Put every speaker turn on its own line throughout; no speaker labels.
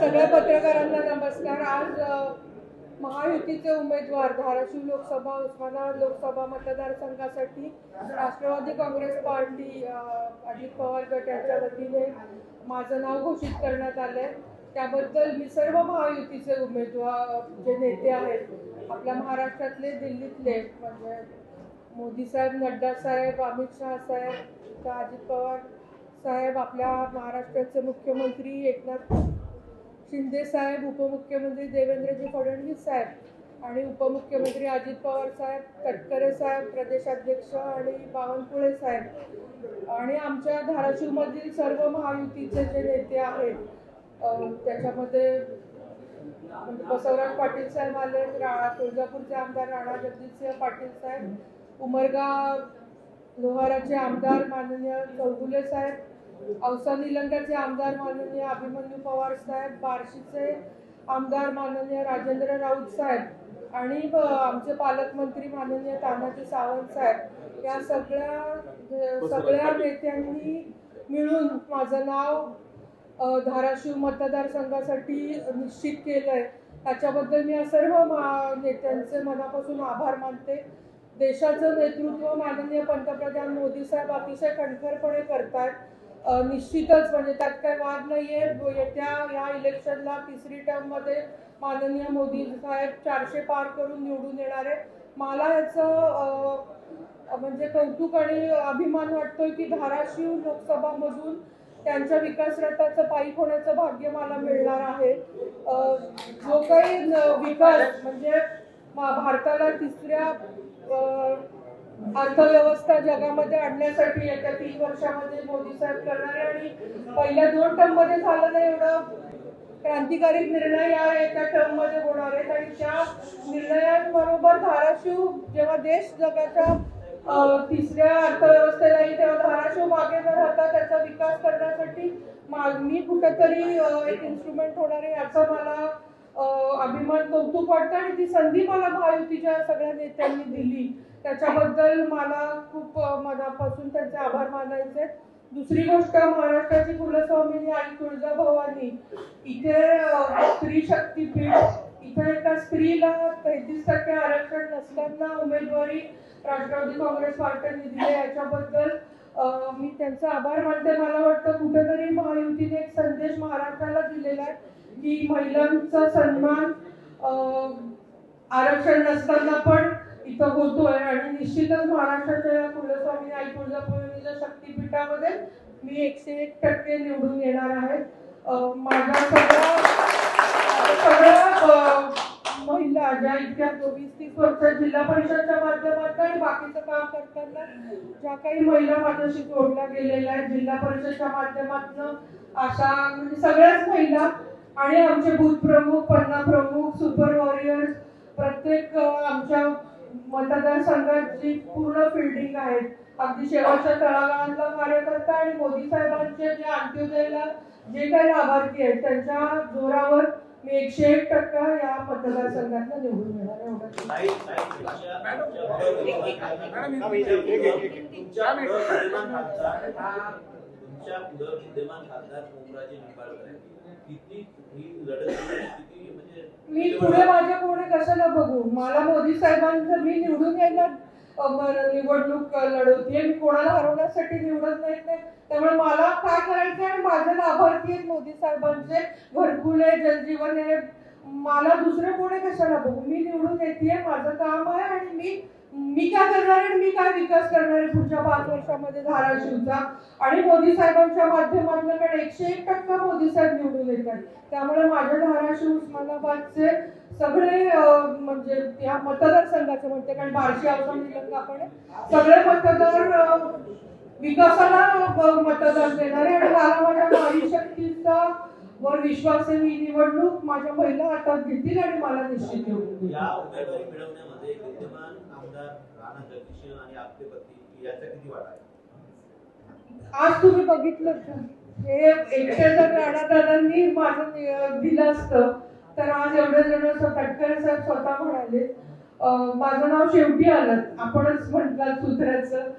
सगळ्या पत्रकारांना नमस्कार. आज महायुतीचे उमेदवार धाराशिव लोकसभा उस्मानाबाद लोकसभा मतदारसंघासाठी राष्ट्रवादी काँग्रेस पार्टी अजित पवार गट यांच्या वतीने माझं नाव घोषित करण्यात आलंय. त्याबद्दल मी सर्व महायुतीचे उमेदवार जे नेते आहेत आपल्या महाराष्ट्रातले दिल्लीतले म्हणजे मोदी साहेब नड्डा साहेब अमित शहा साहेब अजित पवार साहेब आपल्या महाराष्ट्राचे मुख्यमंत्री एकनाथ शिंदे साहेब उपमुख्यमंत्री देवेंद्रजी फडणवीस साहेब आणि उपमुख्यमंत्री अजित पवार साहेब तटकरे साहेब प्रदेशाध्यक्ष आणि बावनकुळे साहेब. आणि आमच्या धाराशिवमधील सर्व महायुतीचे जे नेते आहेत त्याच्यामध्ये बसवराज पाटील साहेब आले राणा तुळजापूरचे आमदार राणा जगदीशसिंह पाटील साहेब उमरगा लोहाराचे आमदार माननीय चौगुले साहेब औसा निलंग्याचे आमदार माननीय अभिमन्यू पवार साहेब बार्शीचे आमदार माननीय राजेंद्र राऊत साहेब आणि आमचे पालकमंत्री माननीय तानाजी सावंत साहेब. या सगळ्या सगळ्या नेत्यांनी मिळून माझं नाव धाराशिव मतदारसंघासाठी निश्चित केलंय. त्याच्याबद्दल मी या सर्व मा- नेत्यांचे मनापासून आभार मानते. देशाचं नेतृत्व माननीय पंतप्रधान मोदी साहेब अतिशय कणखरपणे करतायत. निश्चितच म्हणजे त्यात काही वाद नाहीये. येत्या या इलेक्शनला तिसरी टर्ममध्ये माननीय मोदी साहेब चारशे पार करून निवडून येणार आहे मला याचं म्हणजे कौतुक आणि अभिमान वाटतोय की धाराशिव लोकसभामधून त्यांच्या विकास रथाचं पायी होण्याचं भाग्य मला मिळणार आहे. जो काही विकास म्हणजे मा- भारताला तिसऱ्या अर्थव्यवस्था जगामध्ये आणण्यासाठी येत्या तीन वर्षामध्ये मोदी साहेब करणार आणि पहिल्या दोन टर्ममध्ये झालं नाही एवढं. क्रांतिकारी निर्णय या एका टर्ममध्ये होणार आहेत आणि त्या निर्णयांबरोबर धाराशिव जेव्हा देश जगाच्या तिसऱ्या अर्थव्यवस्थेला येईल तेव्हा धाराशिव मागे न राहता त्याचा विकास करण्यासाठी मागणी मी कुठेतरी एक इन्स्ट्रुमेंट होणार आहे याचा मला अभिमान कौतुक वाटतं आणि ती संधी मला महायुतीच्या सगळ्या नेत्यांनी दिली. त्याच्याबद्दल मला खूप मनापासून त्यांचे आभार मानायचे. दुसरी गोष्ट महाराष्ट्राची कुलस्वामिनी आई तुळजाभवानी इथे स्त्री शक्तीपीठ इथे एका स्त्रीला तेहतीस टक्के आरक्षण नसताना उमेदवारी राष्ट्रवादी काँग्रेस पार्टीने दिली याच्याबद्दल मी त्यांचा आभार मानते. मला वाटतं कुठेतरी महायुतीने एक संदेश महाराष्ट्राला दिलेला आहे की महिलांचा सन्मान आरक्षण नसताना पण इथं होतोय. आणि निश्चितच महाराष्ट्राच्या या कुलस्वामी आई तुळजाभवानीच्या शक्तीपीठामध्ये मी एकशे एक टक्के निवडून येणार आहे. अ, माझ्या सगळ्या सगळ्या महिला ज्या इतक्या चोवीस तीस वर्ष जिल्हा परिषदच्या माध्यमातून आणि बाकीचं काम करताना ज्या काही महिला माझ्याशी जोडल्या गेलेल्या आहेत जिल्हा परिषदच्या माध्यमातून अशा म्हणजे सगळ्याच महिला आणि आमचे बूथ प्रमुख पन्ना प्रमुख सुपर वॉरियर्स प्रत्येक आमच्या आमच्या मतदारसंघाची पूर्ण फिल्डिंग आहे अगदी शेवटच्या तळागाळातला कार्यकर्ता आणि मोदी साहेबांचे जे अंत्योदयला जे काही लाभार्थी आहेत त्यांच्या जोरावर मी एकशे एक टक्का या मतदारसंघात निवडून येणार
हा ही म्हणजे
मी पुढे माझ्या पुढे कशाला बघू? मला मोदी साहेबांचं मी निवडून बरं, निवडणूक लढवते लढवतीये मी कोणाला हरवण्यासाठी निवडत नाही ते. त्यामुळे मला काय करायचं आणि माझे लाभार्थी आहेत मोदी साहेबांचे. घरकुल आहे जलजीवन आहे. मला दुसरे कोणी कशाला बघू? मी निवडून येते माझं काम आहे आणि मी मी काय करणार आहे आणि मी काय विकास करणार आहे पुढच्या पाच वर्षामध्ये धाराशिवचा? आणि मोदी साहेबांच्या माध्यमातून एक टक्का मोदी साहेब निवडून येतात त्यामुळे माझ्या धाराशिव उस्मानाबादचे सगळे म्हणजे या मतदारसंघाचे म्हणते कारण बार्शी औसा निलंगा पण आहे. सगळे मतदार विकासाला मतदान देणारे आणि मला माझ्या नारी शक्तीचा वर विश्वास आहे ही निवडणूक माझ्या महिला हातात घेतील आणि मला निश्चित निवडून देतील.
या उमेदवारी मिळवण्यामध्ये विद्यमान आमदार राणा जगदीश आणि आपले पती याचा किती वाटा आहे
आज तुम्ही बघितलं? हे एकटे जर राणादादांनी माझं दिलं असतं. तर आज एवढे जण तटकरे साहेब स्वतः म्हणाले माझं नाव शेवटी आलं. आपणच म्हटलं सूत्राचं.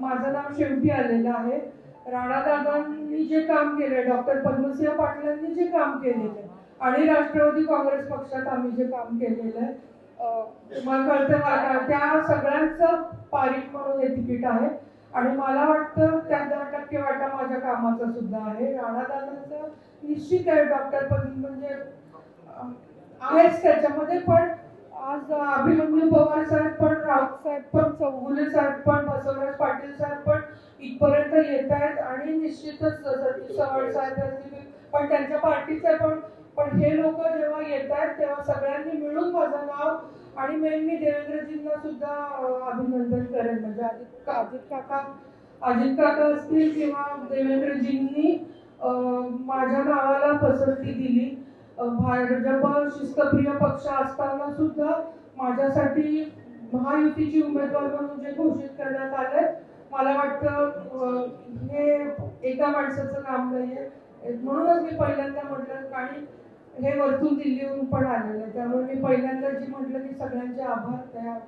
माझं नाव शेवटी आलेलं आहे. राणादादांनी जे काम केलंय डॉक्टर पद्मसिंह पाटलांनी जे काम केलेलं आहे आणि राष्ट्रवादी काँग्रेस पक्षात आम्ही जे काम केलेलं आहे मला कळतं त्या सगळ्यांचं पारिक म्हणून हे तिकीट आहे. आणि मला वाटतं कामाचा सुद्धा आहे. राणादादांचं निश्चित आहे डॉक्टर पद म्हणजे आहेच त्याच्यामध्ये पण आज अभिमन्यू पवार साहेब पण राऊत साहेब पण चौगुले साहेब पण बसवराज पाटील साहेब पण इथपर्यंत येत आहेत आणि निश्चितच सतीश चव्हाण साहेब असतील पण त्यांच्या पार्टीचे पण पण हे लोक जेव्हा येत आहेत तेव्हा सगळ्यांनी मिळून माझं नाव आणि मेन मी देवेंद्रजींना सुद्धा अभिनंदन करेन. म्हणजे अजित अजित काका अजित काका असतील किंवा देवेंद्रजींनी माझ्या नावाला पसंती दिली. भाजप शिस्तप्रिय पक्ष असताना सुद्धा माझ्यासाठी महायुतीची उमेदवार म्हणून जे घोषित करण्यात आले मला वाटतं हे एका माणसाचं काम नाहीये. म्हणूनच मी पहिल्यांदा म्हटलं आणि हे वरतून दिल्लीहून पण आलेलं आहे. त्यामुळे मी पहिल्यांदा जे म्हटलं की सगळ्यांचे आभार तयार